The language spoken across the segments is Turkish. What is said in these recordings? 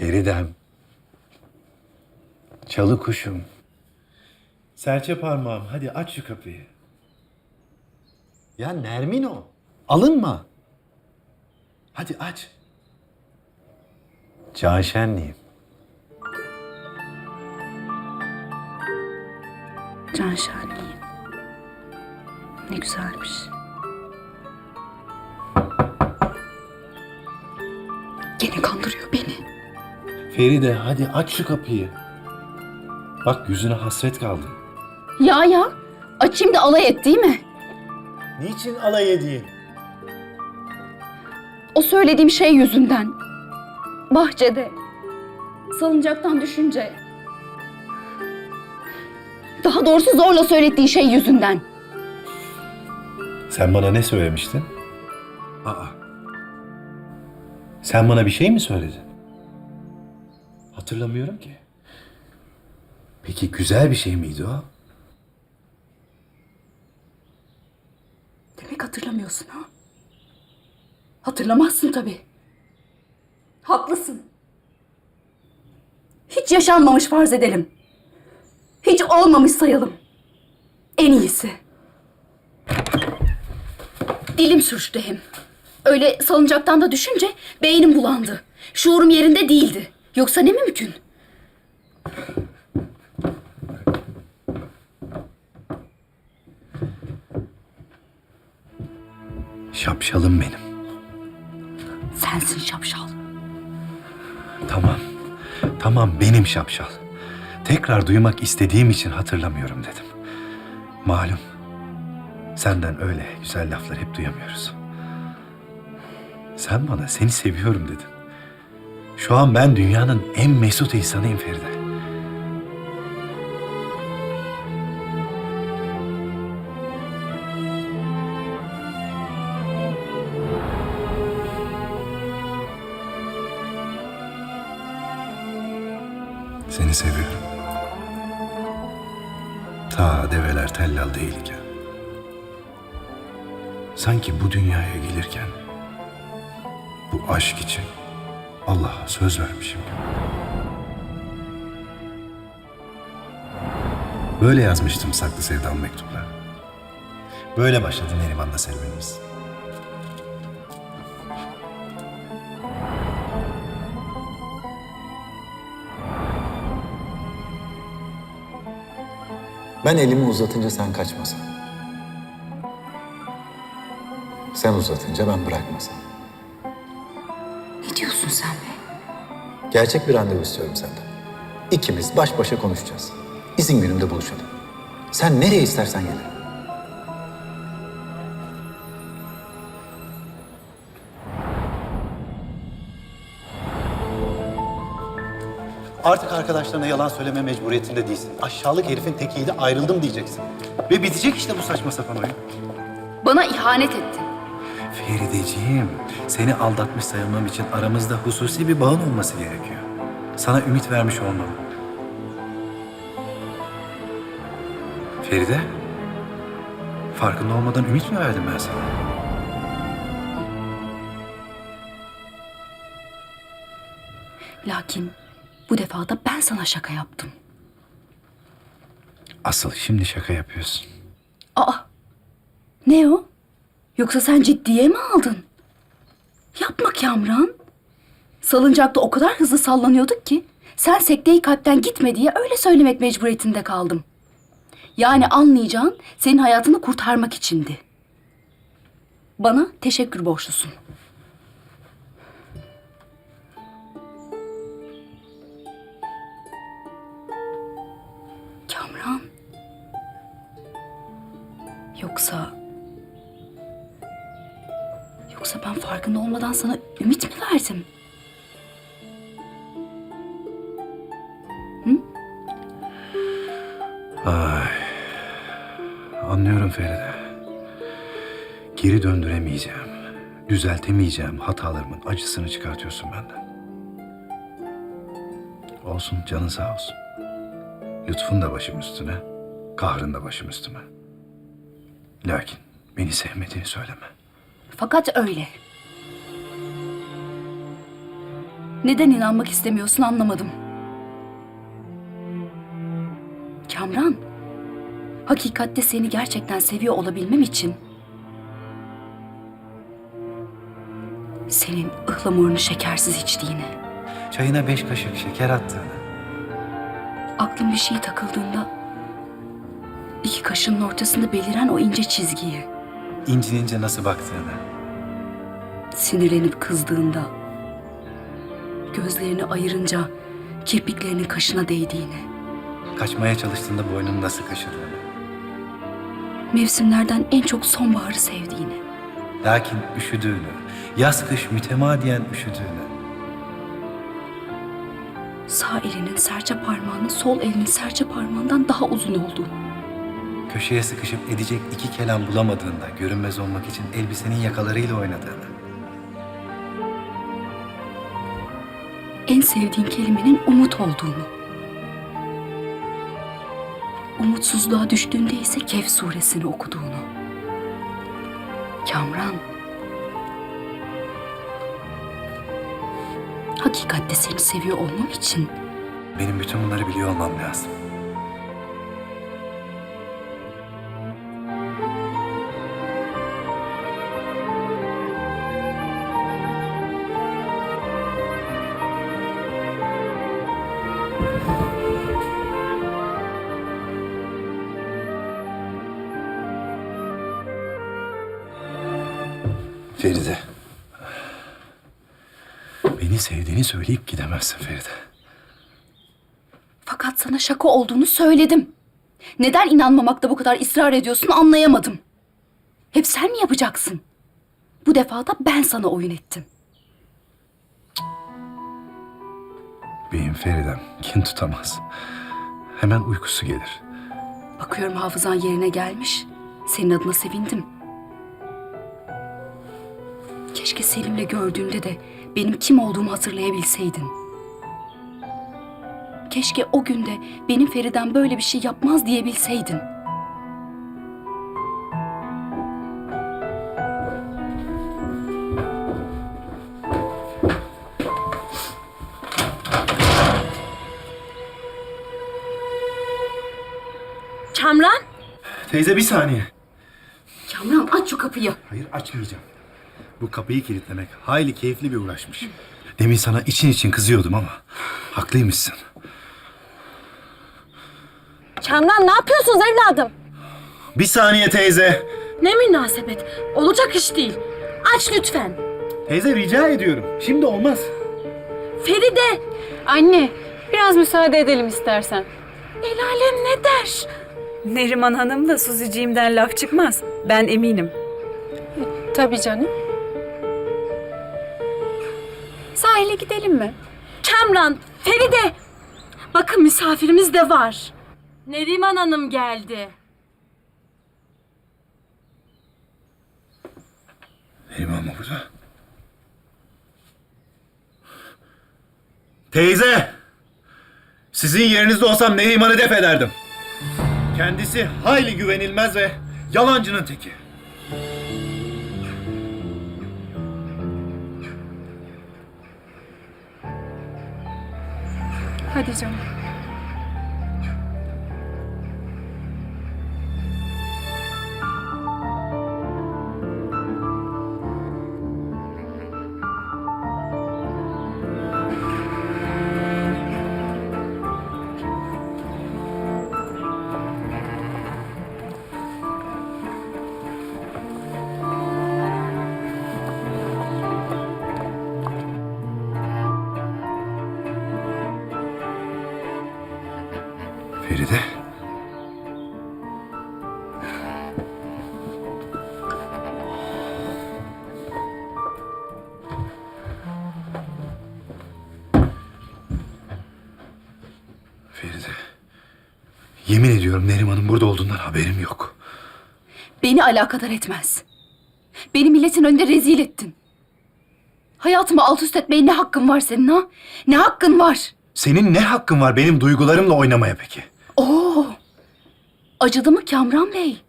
Feridem. Çalı kuşum. Serçe parmağım hadi aç şu kapıyı. Ya Nermin o. Alınma. Hadi aç. Can şenliyim. Can. Ne güzelmiş. Gene kandırıyor beni. Feride hadi aç şu kapıyı. Bak yüzüne hasret kaldım. Ya ya. Açayım da alay et değil mi? Niçin alay edeyim? O söylediğim şey yüzünden. Bahçede. Salıncaktan düşünce. Daha doğrusu zorla söylediği şey yüzünden. Sen bana ne söylemiştin? Aa. Sen bana bir şey mi söyledin? Hatırlamıyorum ki. Peki güzel bir şey miydi o? Demek hatırlamıyorsun ha? Hatırlamazsın tabii. Haklısın. Hiç yaşanmamış farz edelim. Hiç olmamış sayalım. En iyisi. Dilim sürçtü hem. Öyle salıncaktan da düşünce beynim bulandı. Şuurum yerinde değildi. Yoksa ne mümkün? Şapşalım benim. Sensin şapşal. Tamam. Tamam benim şapşal. Tekrar duymak istediğim için hatırlamıyorum dedim. Malum. Senden öyle güzel laflar hep duyamıyoruz. Sen bana seni seviyorum dedin. Şu an ben dünyanın en mesut insanıyım Feride. Böyle yazmıştım saklı sevdam mektuplar. Böyle başladı Neriman'la serüvenimiz. Ben elimi uzatınca sen kaçmasan. Sen uzatınca ben bırakmasam. Ne diyorsun sen be? Gerçek bir randevu istiyorum senden. İkimiz baş başa konuşacağız. İzin günümde buluşalım. Sen nereye istersen gelirim. Artık arkadaşlarına yalan söyleme mecburiyetinde değilsin. Aşağılık herifin tekiydi ayrıldım diyeceksin. Ve bitecek işte bu saçma sapan oyun. Bana ihanet ettin. Ferideciğim, seni aldatmış sayılmam için aramızda hususi bir bağın olması gerekiyor. Sana ümit vermiş olmam. Feride, farkında olmadan ümit mi verdim ben sana? Lakin bu defa da ben sana şaka yaptım. Asıl şimdi şaka yapıyorsun. Aa, ne o? Yoksa sen ciddiye mi aldın? Yapma Kamran. Salıncakta o kadar hızlı sallanıyorduk ki sen sekteyi kalpten gitme diye öyle söylemek mecburiyetinde kaldım. Yani anlayacağın senin hayatını kurtarmak içindi. Bana teşekkür borçlusun. Kamran. Yoksa... Yoksa ben farkında olmadan sana ümit mi verdim? Anlıyorum Feride. Geri döndüremeyeceğim, düzeltemeyeceğim hatalarımın acısını çıkartıyorsun benden. Olsun, canın sağ olsun. Lütfun da başım üstüne, kahrın da başım üstüme. Lakin beni sevmediğini söyleme. Fakat öyle. Neden inanmak istemiyorsun anlamadım. Kamran, hakikatte seni gerçekten seviyor olabilmem için senin ıhlamurunu şekersiz içtiğini, Çayına beş kaşık şeker attığını. aklım bir şeye takıldığında iki kaşının ortasında beliren o ince çizgiyi, ince ince nasıl baktığını. sinirlenip kızdığında, gözlerini ayırınca kirpiklerinin kaşına değdiğini, Kaçmaya çalıştığında boynunu nasıl kaşıdığını. Mevsimlerden en çok sonbaharı sevdiğini, Lakin üşüdüğünü, yaz kış mütemadiyen üşüdüğünü. sağ elinin serçe parmağının sol elinin serçe parmağından daha uzun olduğunu, Köşeye sıkışıp edecek iki kelam bulamadığında görünmez olmak için elbisenin yakalarıyla oynadığını. en sevdiğin kelimenin umut olduğunu, umutsuzluğa düştüğünde ise Kehf suresini okuduğunu. Kamran, hakikatte seni seviyor olmam için Benim bütün bunları biliyor olmam lazım. Sevdiğini söyleyip gidemezsin Feride. fakat sana şaka olduğunu söyledim. Neden inanmamakta bu kadar ısrar ediyorsun anlayamadım. Hep sen mi yapacaksın? Bu defa da ben sana oyun ettim. Benim Feridem kin tutamaz. Hemen uykusu gelir. Bakıyorum hafızan yerine gelmiş. Senin adına sevindim. Keşke Selim'le gördüğünde de benim kim olduğumu hatırlayabilseydin. Keşke o günde benim Feriden böyle bir şey yapmaz diyebilseydin. Kamran! Teyze bir saniye. Kamran aç şu kapıyı. Hayır açmayacağım. Bu kapıyı kilitlemek hayli keyifli bir uğraşmış. Demin sana için için kızıyordum ama haklıymışsın. Kamran ne yapıyorsunuz evladım? Bir saniye teyze. Ne münasebet. Olacak iş değil. Aç lütfen. Teyze rica ediyorum. Şimdi olmaz. Feride. Anne, biraz müsaade edelim istersen. El alem ne der? Neriman Hanım da Suziciğimden laf çıkmaz. Ben eminim. Tabii canım. Sahile gidelim mi? Kamran, Feride. Bakın misafirimiz de var. Neriman Hanım geldi. Neriman mı burada? Teyze! Sizin yerinizde olsam Neriman'ı def ederdim. Kendisi hayli güvenilmez ve yalancının teki. Hadi canım. Feride. Feride. Yemin ediyorum Neriman'ın burada olduğundan haberim yok. Beni alakadar etmez. Beni milletin önünde rezil ettin. Hayatımı alt üst etmeye ne hakkın var senin ha? Ne hakkın var? Senin ne hakkın var benim duygularımla oynamaya peki? Oo! Acıdı mı Kamran Bey?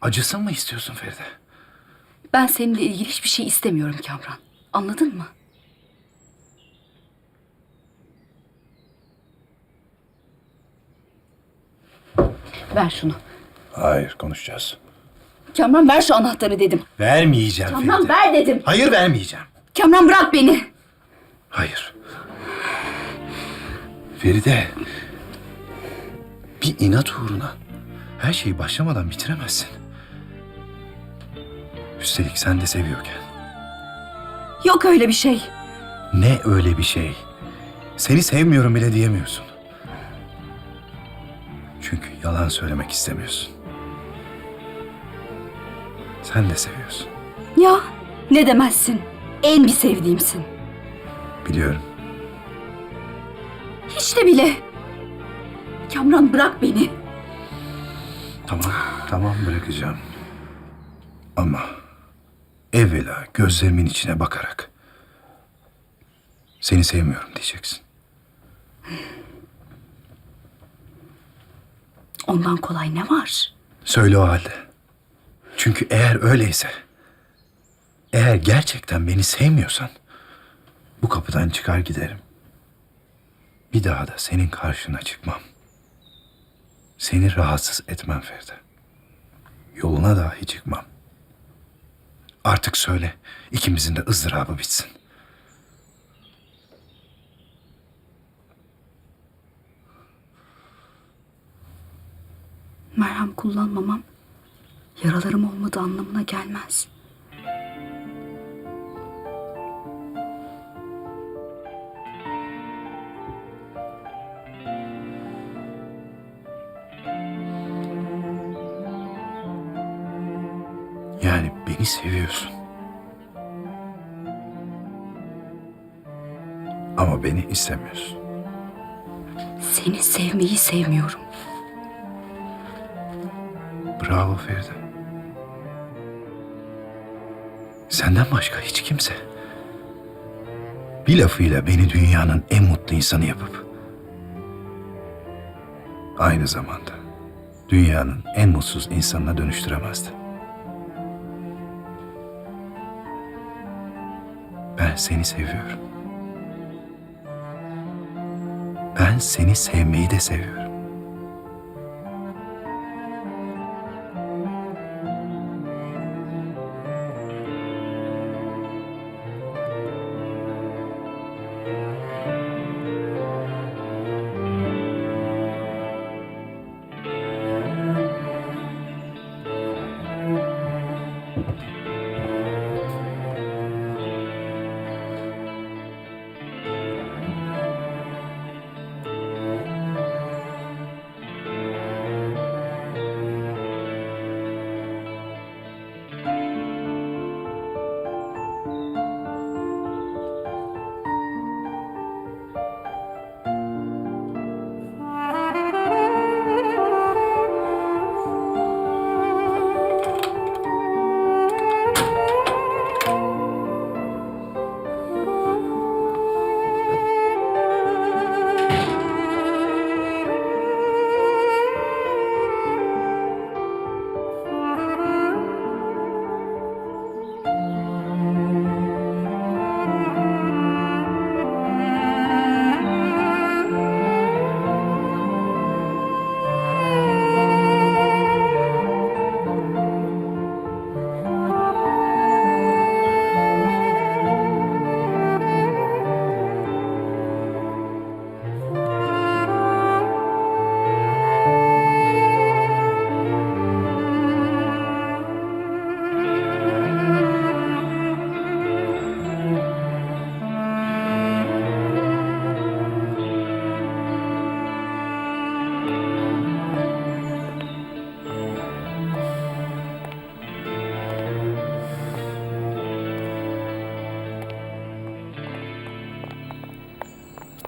Acısın mı istiyorsun Feride? Ben seninle ilgili hiçbir şey istemiyorum Kamran. Anladın mı? Ver şunu. Hayır konuşacağız. Kamran ver şu anahtarı dedim. Vermeyeceğim Kamran Feride. ver dedim. Hayır vermeyeceğim. Kamran bırak beni. Hayır. Feride bir inat uğruna her şeyi başlamadan bitiremezsin. Üstelik sen de seviyorken. Yok öyle bir şey. Ne öyle bir şey. Seni sevmiyorum bile diyemiyorsun. Çünkü yalan söylemek istemiyorsun. Sen de seviyorsun. Ya ne demezsin. En bir sevdiğimsin. Biliyorum. Hiç de bile. Kamran bırak beni. Tamam, tamam bırakacağım. Ama evvela gözlerimin içine bakarak seni sevmiyorum diyeceksin. Ondan kolay ne var? Söyle o halde. Çünkü eğer öyleyse, eğer gerçekten beni sevmiyorsan bu kapıdan çıkar giderim. Bir daha da senin karşına çıkmam. Seni rahatsız etmem Feride. Yoluna dahi çıkmam. Artık söyle, ikimizin de ızdırabı bitsin. Merhem kullanmamam yaralarım olmadığı anlamına gelmez. Beni seviyorsun. Ama beni istemiyorsun. Seni sevmeyi sevmiyorum. Bravo Feride. Senden başka hiç kimse. Bir lafıyla beni dünyanın en mutlu insanı yapıp aynı zamanda dünyanın en mutsuz insanına dönüştüremezdi. Ben seni seviyorum. Ben seni sevmeyi de seviyorum.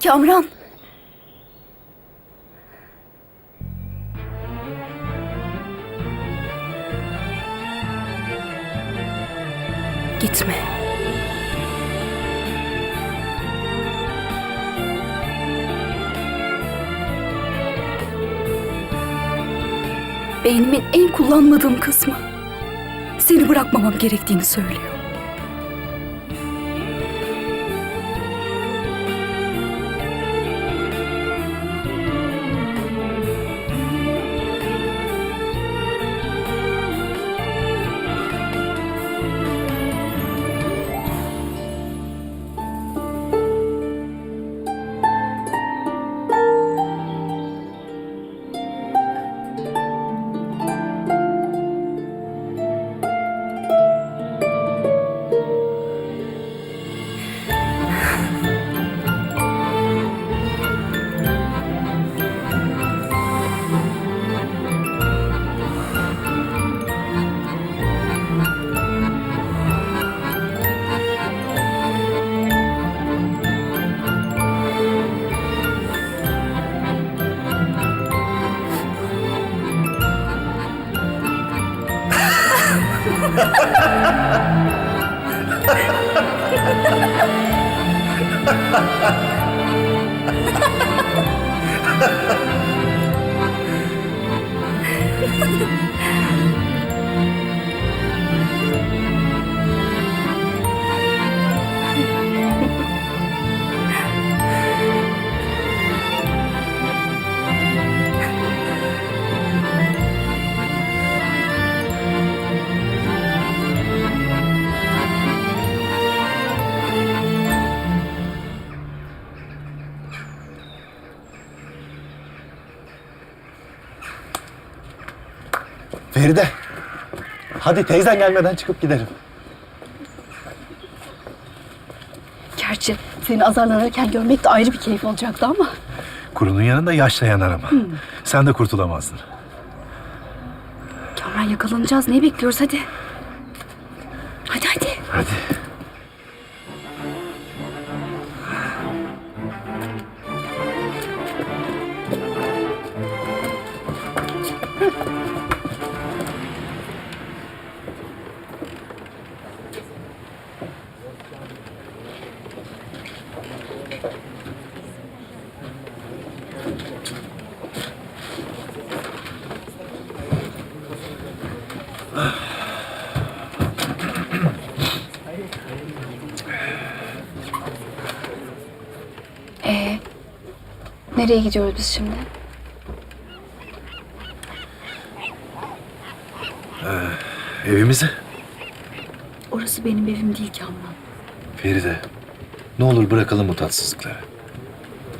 Kamran. Gitme. Beynimin en kullanmadığım kısmı seni bırakmamam gerektiğini söylüyor. Feride. Hadi teyzen gelmeden çıkıp gidelim. Gerçi seni azarlanırken görmek de ayrı bir keyif olacaktı ama. Kurunun yanında yaşla yanar ama. Sen de kurtulamazdın. Kamran yakalanacağız. Ne bekliyoruz hadi. Hadi hadi. Hadi. Nereye gidiyoruz biz şimdi? Evimize. Orası benim evim değil Kamran. Feride. Ne olur bırakalım bu tatsızlıkları.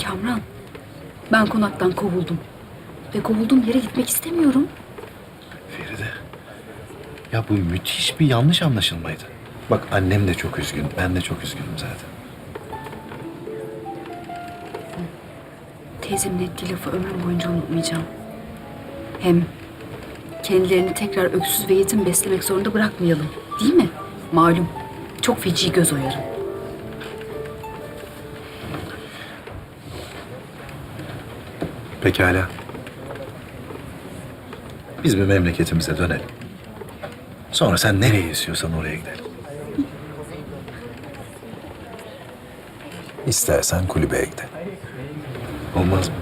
Kamran, ben konaktan kovuldum. Ve kovulduğum yere gitmek istemiyorum. Feride. Ya bu müthiş bir yanlış anlaşılmaydı. Bak annem de çok üzgün. Ben de çok üzgünüm zaten. Teyzemin ettiği lafı ömrüm boyunca unutmayacağım. Hem kendilerini tekrar öksüz ve yetim beslemek zorunda bırakmayalım. Değil mi? Malum. Çok feci göz oyarım. Pekala. Biz bir memleketimize dönelim. Sonra sen nereye istiyorsan oraya gidelim. İstersen kulübeye gidelim. Olmaz mı?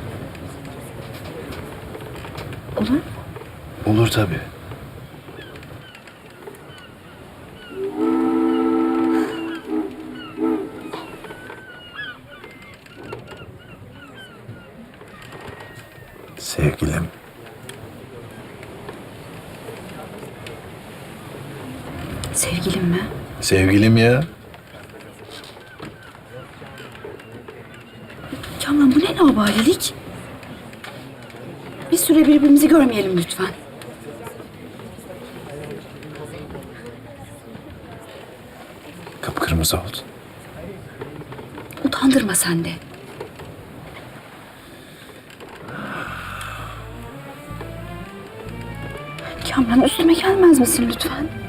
Olur mu? Olur tabii. Sevgilim. Sevgilim mi? Sevgilim ya. Kamran bu ne labalilik? Bir süre birbirimizi görmeyelim lütfen. Kıpkırmızı oldun. Utandırma sen de. Kamran üstüme gelmez misin lütfen?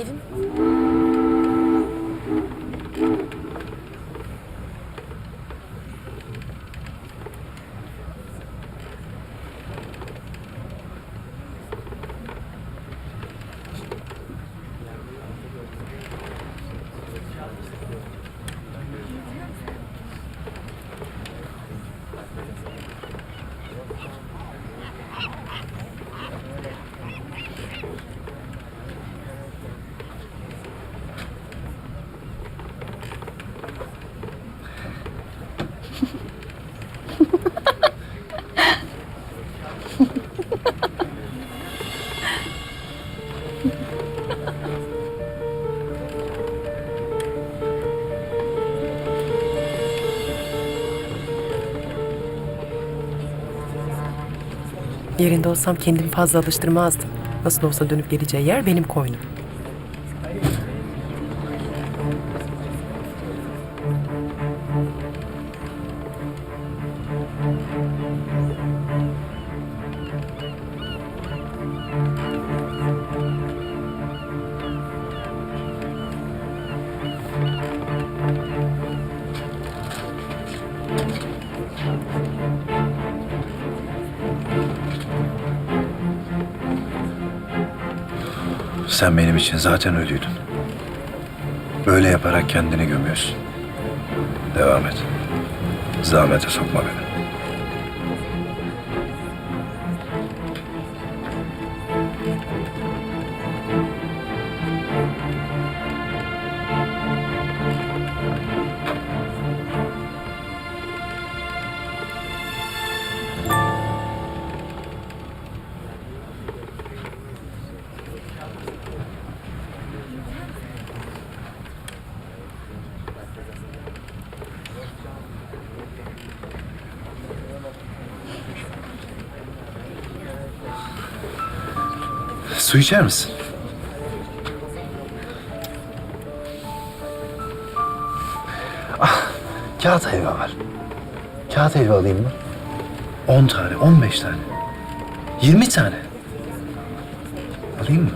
evim. Yerinde olsam kendimi fazla alıştırmazdım. Nasıl olsa dönüp geleceği yer benim koynum. Sen benim için zaten ölüydün. Böyle yaparak kendini gömüyorsun. Devam et. Zahmete sokma beni. Su içer misin? Ah, kağıt helva var. Kağıt helva alayım mı? 10 tane, 15 tane. 20 tane. Alayım mı?